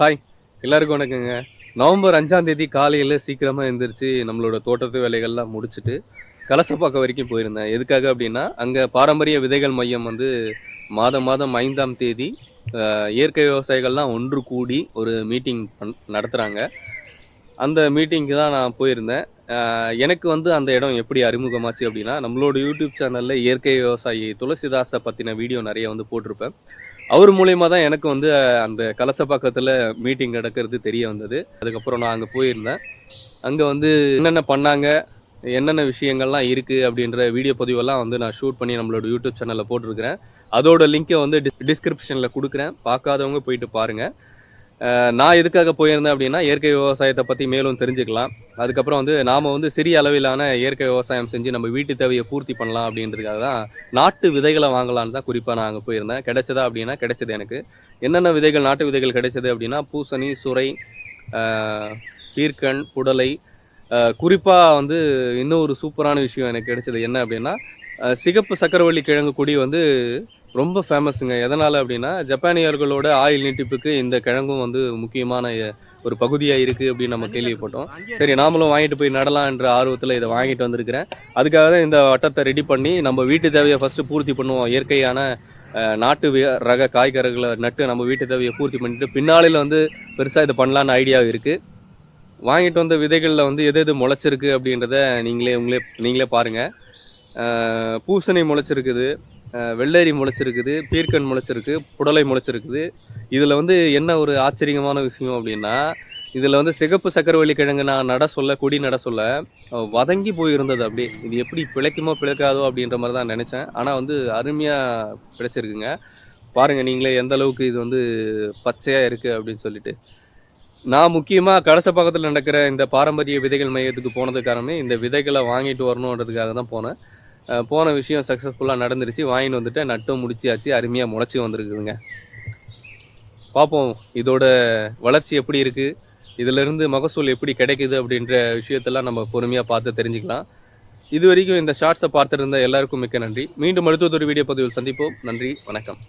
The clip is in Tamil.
ஹாய் எல்லாருக்கும் வணக்கங்க. நவம்பர் அஞ்சாம் தேதி காலையில் சீக்கிரமாக எழுந்திரிச்சு நம்மளோட தோட்டத்து வேலைகள்லாம் முடிச்சுட்டு கலசப்பாக்கம் வரைக்கும் போயிருந்தேன். எதுக்காக அப்படின்னா அங்கே பாரம்பரிய விதைகள் மையம் வந்து மாதம் மாதம் ஐந்தாம் தேதி இயற்கை விவசாயிகள்லாம் ஒன்று கூடி ஒரு மீட்டிங் பண் நடத்துகிறாங்க அந்த மீட்டிங்க்கு தான் நான் போயிருந்தேன். எனக்கு வந்து அந்த இடம் எப்படி அறிமுகமாச்சு அப்படின்னா நம்மளோட யூடியூப் சேனலில் இயற்கை விவசாயி துளசிதாஸை பற்றின வீடியோ நிறைய வந்து போட்டிருப்பேன். அவர் மூலயமா தான் எனக்கு வந்து அந்த அந்த கலசப்பாக்கத்தில் மீட்டிங் நடக்கிறது தெரிய வந்தது. அதுக்கப்புறம் நான் அங்கே போயிருந்தேன். அங்கே வந்து என்னென்ன பண்ணாங்க என்னென்ன விஷயங்கள்லாம் இருக்குது அப்படின்ற வீடியோ பதிவெல்லாம் வந்து நான் ஷூட் பண்ணி நம்மளோட யூடியூப் சேனலில் போட்டிருக்கிறேன். அதோட லிங்கை வந்து டிஸ்கிரிப்ஷனில் கொடுக்குறேன். பார்க்காதவங்க போயிட்டு பாருங்கள் நான் எதுக்காக போயிருந்தேன் அப்படின்னா இயற்கை விவசாயத்தை பற்றி மேலும் தெரிஞ்சுக்கலாம். அதுக்கப்புறம் வந்து நாம் வந்து சிறிய அளவிலான இயற்கை விவசாயம் செஞ்சு நம்ம வீட்டு தேவையை பூர்த்தி பண்ணலாம் அப்படின்றதுக்காக தான் நாட்டு விதைகளை வாங்கலான்னு தான் குறிப்பாக நான் அங்கே போயிருந்தேன். கிடைச்சதா அப்படின்னா கிடைச்சது எனக்கு. என்னென்ன விதைகள் நாட்டு விதைகள் கிடைச்சது அப்படின்னா பூசணி சுரை ஆஹ், பீர்க்கன் புடலை. குறிப்பாக வந்து இன்னும் ஒரு சூப்பரான விஷயம் எனக்கு கிடைச்சது என்ன அப்படின்னா சிகப்பு சக்கரவள்ளி கிழங்கு கொடி வந்து ரொம்ப ஃபேமஸுங்க எதனால் அப்படின்னா ஜப்பானியர்களோட ஆயில் நீட்டிப்புக்கு இந்த கிழங்கும் வந்து முக்கியமான ஒரு பகுதியாக இருக்குது அப்படின்னு நம்ம கேள்விப்பட்டோம். சரி நாமளும் வாங்கிட்டு போய் நடலாம் என்ற ஆர்வத்தில் இதை வாங்கிட்டு வந்திருக்கிறேன். அதுக்காக தான் இந்த வட்டத்தை ரெடி பண்ணி நம்ம வீட்டு தேவையை ஃபஸ்ட்டு பூர்த்தி பண்ணுவோம். இயற்கையான நாட்டு ரக காய்கறிகளை நட்டு நம்ம வீட்டு தேவையை பூர்த்தி பண்ணிட்டு பின்னாளில் வந்து பெருசாக இதை பண்ணலான்னு ஐடியா இருக்குது வாங்கிட்டு வந்த விதைகளில் வந்து எது எது முளைச்சிருக்கு அப்படின்றத நீங்களே உங்களே நீங்களே பாருங்கள் பூசணி முளைச்சிருக்குது. வெள்ளரி முளைச்சிருக்குது பீர்க்கன் முளைச்சிருக்கு புடலை முளைச்சிருக்குது. இதில் வந்து என்ன ஒரு ஆச்சரியமான விஷயம் அப்படின்னா இதில் வந்து சிகப்பு சக்கரவள்ளி கிழங்கு நான் நட சொல்ல கொடி நட சொல்ல வதங்கி போயிருந்தது அப்படியே. இது எப்படி பிழைக்குமோ பிழைக்காதோ அப்படின்ற மாதிரி தான் நினச்சேன். ஆனால் வந்து அருமையாக பிழைச்சிருக்குங்க. பாருங்கள் நீங்களே எந்த அளவுக்கு இது வந்து பச்சையாக இருக்குது அப்படின்னு சொல்லிட்டு. நான் முக்கியமாக கடைச பக்கத்தில் நடக்கிற இந்த பாரம்பரிய விதைகள் மையத்துக்கு போனது காரணமே இந்த விதைகளை வாங்கிட்டு வரணுன்றதுக்காக தான் போனேன். போன விஷயம் சக்ஸஸ்ஃபுல்லாக நடந்துருச்சு. வாங்கிட்டு வந்துட்டு நட்டும் முடிச்சியாச்சு. அருமையாக முளைச்சி வந்திருக்குதுங்க. பார்ப்போம் இதோட வளர்ச்சி எப்படி இருக்குது இதிலிருந்து மகசூல் எப்படி கிடைக்குது அப்படின்ற விஷயத்தெல்லாம் நம்ம பொறுமையாக பார்த்து தெரிஞ்சுக்கலாம். இது வரைக்கும் இந்த ஷார்ட்ஸை பார்த்துருந்த எல்லாருக்கும் மிக்க நன்றி. மீண்டும் அடுத்ததொரு வீடியோ பதிவில் சந்திப்போம். நன்றி. வணக்கம்.